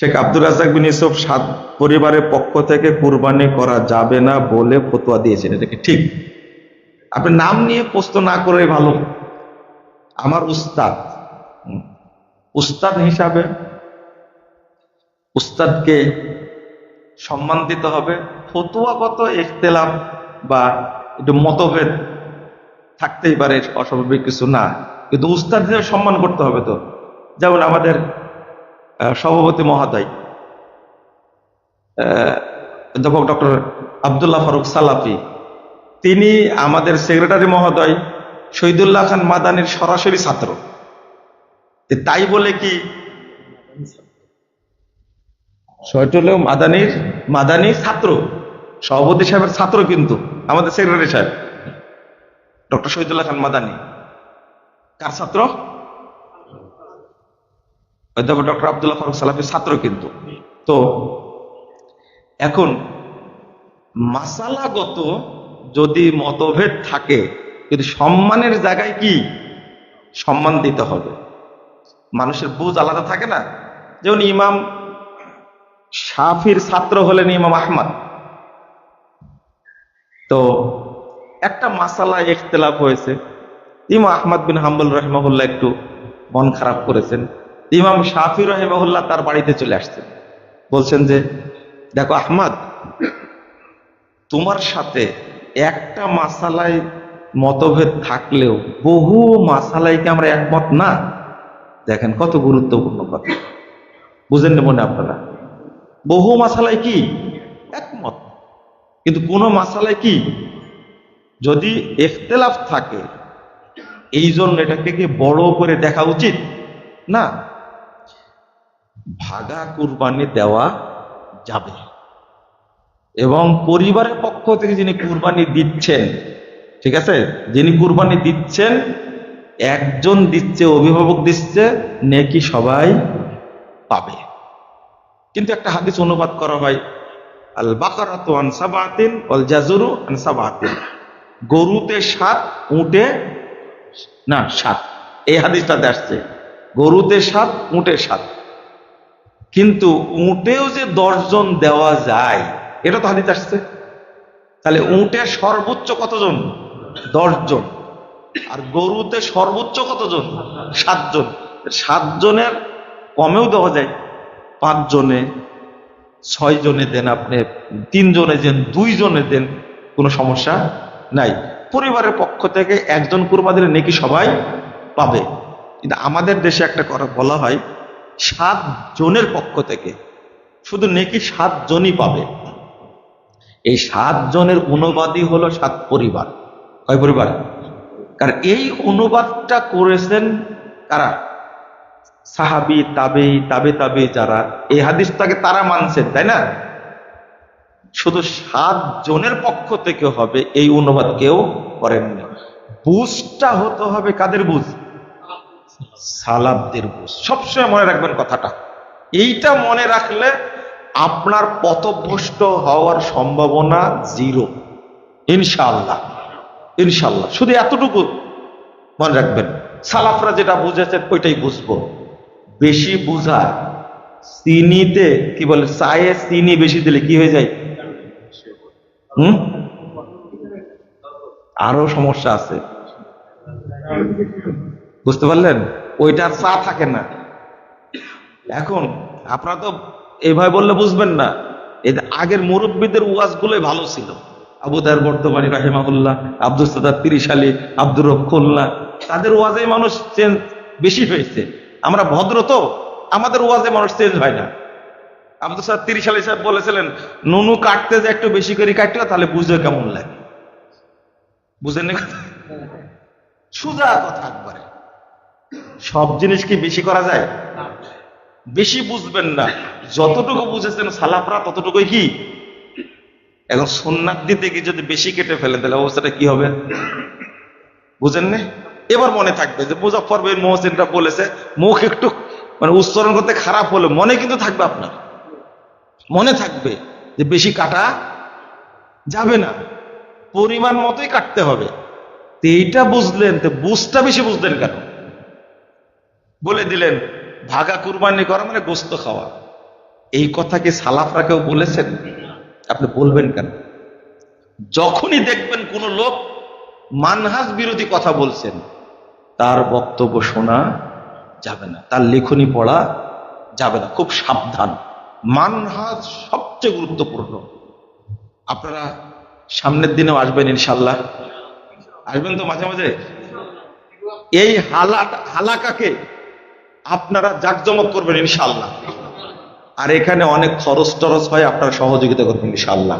শেখ আব্দুর রাজাক বিন ইউসুফ সাত পরিবারের পক্ষ থেকে কুরবানি করা যাবে না বলে ফতোয়া দিয়েছেন এটাকে ঠিক। আপনি নাম নিয়ে প্রশ্ন না করে ভালো। আমার উস্তাদ উস্তাদ হিসাবে উস্তাদকে সম্মান দিতে হবে। ফতুয়াগত ইখতলাফ বা একটু মতভেদ থাকতেই পারে, অস্বাভাবিক কিছু না। কিন্তু উস্তাদ হিসেবে সম্মান করতে হবে তো। যেমন আমাদের সভাপতি মহোদয়। অধ্যাপক ডক্টর আবদুল্লাহ ফারুক সালাফি, তিনি আমাদের সেক্রেটারি মহোদয় শহীদুল্লাহ খান মাদানির সরাসরি ছাত্র। তাই বলে কি শহীদুল্লাহ মাদানির মাদানি ছাত্র? সভাপতি সাহেবের ছাত্র কিন্তু আমাদের সেক্রেটারি সাহেব। ডক্টর শহীদুল্লাহ খান মাদানি, কার ছাত্র? অধ্যাপক ডক্টর আবদুল্লাহ ফারুক সালাফির ছাত্র কিন্তু। তো এখন মাসালাগত যদি মতভেদ থাকে, কিন্তু সম্মানের জায়গায় কি? সম্মান দিতে হবে। মানুষের বুঝ আলাদা থাকে না। যেমন ইমাম সাফির ছাত্র হলেন ইমাম আহমদ। তো একটা মাসালা ইখতলাফ হয়েছে। ইমাম আহমদ বিন হাম্বুল রহমাহুল্লাহ একটু মন খারাপ করেছেন। ইমাম শাফি রহমাহুল্লাহ তার বাড়িতে চলে আসছেন। বলছেন যে, দেখো আহমদ, তোমার সাথে একটা মাসালায় মতভেদ থাকলেও বহু মাসালায় কি আমরা একমত না? দেখেন কত গুরুত্বপূর্ণ কথা। বুঝেন নেব না আপনারা? বহু মাসালায় কি? একমত। কিন্তু কোন মাসালায় কি? যদি এখতেলাফ থাকে এই জন্য এটাকে কি বড় করে দেখা উচিত? না। ভাগা কুরবানি দেওয়া যাবে। এবং পরিবারের পক্ষ থেকে যিনি কুরবানি দিচ্ছেন, ঠিক আছে? যিনি কুরবানি দিচ্ছেন, একজন দিচ্ছে, অভিভাবক দিচ্ছে, নেকি সবাই পাবে। কিন্তু একটা হাদিস অনুবাদ করা হয় আল বাকারাতু আন সাবাতিন ওয়াল জাজুরু আন সাবাতিন। গরুতে সাত, উটে না, সাত। এই হাদিসটাতে আসছে, গরুতে সাত, উটে সাত। কিন্তু উটেও যে দশজন দেওয়া যায়, এটা তো হাদিস আসছে। তাহলে উটের সর্বোচ্চ কতজন? দশজন। আর গরুতে সর্বোচ্চ কতজন? সাতজন। সাতজনের কমেও দেওয়া যায়। পাঁচ জনে ছয় জনে দেন আপনি, তিনজনে দেন দুই জনে দেন, কোনো সমস্যা নাই। পরিবারের পক্ষ থেকে একজন কুরমা দিলে নেকি সবাই পাবে। কিন্তু আমাদের দেশে একটা কথা বলা হয় সাত জনের পক্ষ থেকে। শুধু নেকি সাত জনই পাবে। এই সাত জনের অনুবাদই হলো সাত পরিবার। কয় পরিবার? কারণ এই অনুবাদটা করেছেন কারা? সাহাবি তাবে তাবে তাবে যারা। এই হাদিসটাকে তারা মানছেন, তাই না? শুধু সাত জনের পক্ষ থেকে হবে, এই অনুবাদ কেউ করেননি। বুঝটা হতে হবে কাদের বুঝ? সালাবদের বুঝ সবসময় মনে রাখবেন কথাটা। এইটা মনে রাখলে আপনার পথভ্রষ্ট হওয়ার সম্ভাবনা জিরো। ইনশাল্লাহ ইনশাল্লাহ শুধু এতটুকু মনে রাখবেন। সালাফরা যেটা বুঝেছেন, ওইটাই বুঝব। বেশি বুঝা চিনিতে, কি বলে, চায়ে চিনি বেশি দিলে কি হয়ে যায়? হুম? আরও সমস্যা আছে। বুঝতে পারলেন? ওইটার চা থাকে না। এখন আপনারা তো এইভাবে বললে বুঝবেন না। যে আগের মুরব্বীদের ওয়াজ গুলোই ভালো ছিল। আবুদার বর্তমানী রাহিমাহুল্লাহ, আব্দুল সাদার তিরিশ আলী আব্দুর রক্ষুল্লাহ তাদের ওয়াজে মানুষ চেঞ্জ বেশি হয়েছে। আমরা ভদ্র তো, আমাদের ওয়াজে মানুষ চেঞ্জ হয় না। আব্দুল সাদ তিরিশ সাহেব বলেছিলেন, নুনু কাটতে যে একটু বেশি করে কাটতে তাহলে বুঝে কেমন লাগে? বুঝেন? সোজা কথা একবারে। সব জিনিস কি বেশি করা যায়? বেশি বুঝবেন না। যতটুকু বুঝেছেন সালাফরা ততটুকুই কি? এখন সোননাথ দিতে গিয়ে যদি বেশি কেটে ফেলে তাহলে অবস্থাটা কি হবে? বুঝেন না? এবার মনে থাকবে যে মুজাফর বিন মোহসিনরা বলেছে মুখ একটু মানে উচ্চারণ করতে খারাপ হলে মনে কিন্তু থাকবে আপনার। মনে থাকবে যে বেশি কাটা যাবে না। পরিমাণ মতোই কাটতে হবে। তো এইটা বুঝলেন তো বুঝটা বেশি বুঝলেন কেন? বলে দিলেন, ভাগা কুরবানি করা মানে গোস্ত খাওয়া। এই কথা কি সালাফরা কেউ বলেছেন? আপনি বলবেন কেন? যখনই দেখবেন কোন লোক মানহাজ বিরোধী কথা বলছেন, তার বক্তব্য শোনা যাবে না, তার লেখনী পড়া যাবে না, খুব সাবধান। মানহাজ সবচেয়ে গুরুত্বপূর্ণ। আপনারা সামনের দিনেও আসবেন ইনশাল্লাহ আসবেন তো মাঝে মাঝে? এই হালা হালাকাকে আপনারা জাকজমক করবেন ইনশাল্লাহ আর এখানে অনেক খরচ টরচ হয় আপনারা সহযোগিতা করবেন ইনশাল্লাহ